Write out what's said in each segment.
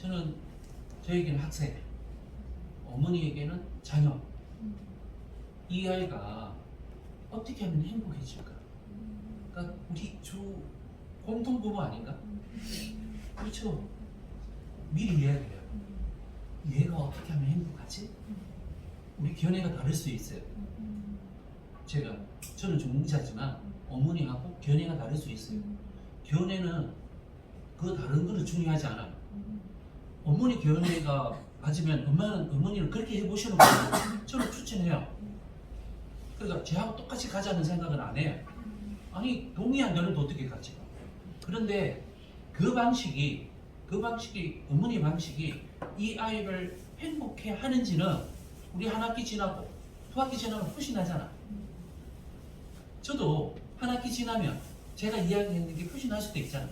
저는 저에게는 학생, 어머니에게는 자녀. 이 아이가 어떻게 하면 행복해질까? 그러니까 우리 주 공통 부모 아닌가? 그렇죠. 미리 이야기해요. 얘가 어떻게 하면 행복하지? 우리 견해가 다를 수 있어요. 제가 저는 중공자지만 어머니하고 견해가 다를 수 있어요. 견해는 그 다른 거는 중요하지 않아요. 어머니 견해가 맞으면 엄마는 어머니를 그렇게 해보시는 거예요. 저는 추천해요. 그러니까 저하고 똑같이 가자는 생각은 안 해요. 아니 동의한 견해도 어떻게 같이 가? 그런데 그 방식이 그 방식이 어머니 방식이 이 아이를 행복해 하는지는 우리 한 학기 지나고 두 학기 지나면 훨씬 나잖아. 저도 한 학기 지나면 제가 이야기했는 게 훨씬 날 수도 있잖아.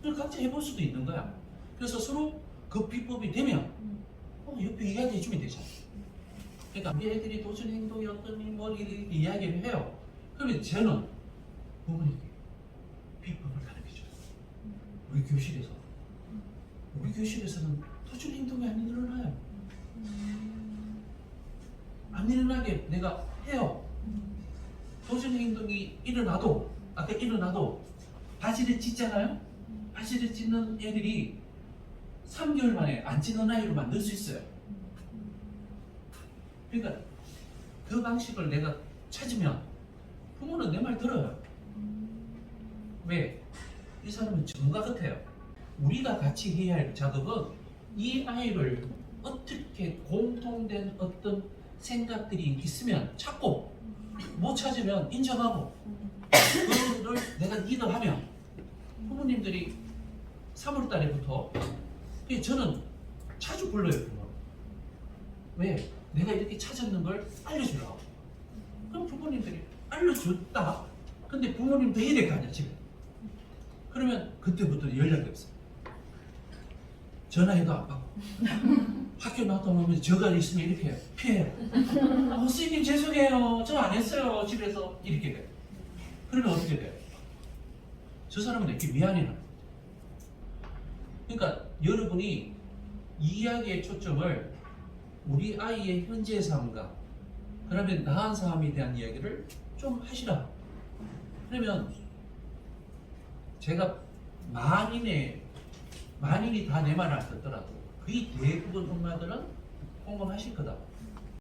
그걸 각자 해볼 수도 있는 거야. 그래서 서로 그 비법이 되면 어, 옆에 이야기해 주면 되잖아. 그러니까 우리 애들이 도전 행동이 어떠니 뭐 이렇게 이야기를 해요. 그러면 저는 부모님께 비법을 가르쳐 줘요. 우리 교실에서 우리 교실에서는 도전 행동이 안 일어나요. 안 일어나게 내가 해요. 도전 행동이 일어나도 아까 일어나도 바지를 찢잖아요. 바지를 찢는 애들이 3개월 만에 안 찢는 아이로 만들 수 있어요. 그러니까 그 방식을 내가 찾으면 부모는 내 말 들어요. 왜? 이 사람은 전문가 같아요. 우리가 같이 해야 할 작업은 이 아이를 어떻게 공통된 어떤 생각들이 있으면 찾고 못 찾으면 인정하고 그거를 내가 리더하면 부모님들이 3월 달에부터 그게 저는 자주 불러요 부모 왜? 내가 이렇게 찾았는 걸 알려주라고. 그럼 부모님들이 알려줬다. 근데 부모님도 해야 될 거 아니야 집에 그러면 그때부터 연락이 없어 전화해도 안 받고. 학교 나왔다 오면 저가 있으면 이렇게 해요. 피해요. 어, 선생님 죄송해요. 저 안 했어요. 집에서. 이렇게 돼 그러면 어떻게 돼요? 저 사람은 이렇게 미안해요 그러니까 여러분이 이야기의 초점을 우리 아이의 현재 삶과 그러면 나은 삶에 대한 이야기를 좀 하시라. 그러면 제가 만인의 만인이 다 내 말을 안 듣더라도 거의 대부분 엄마들은 공감하실 거다.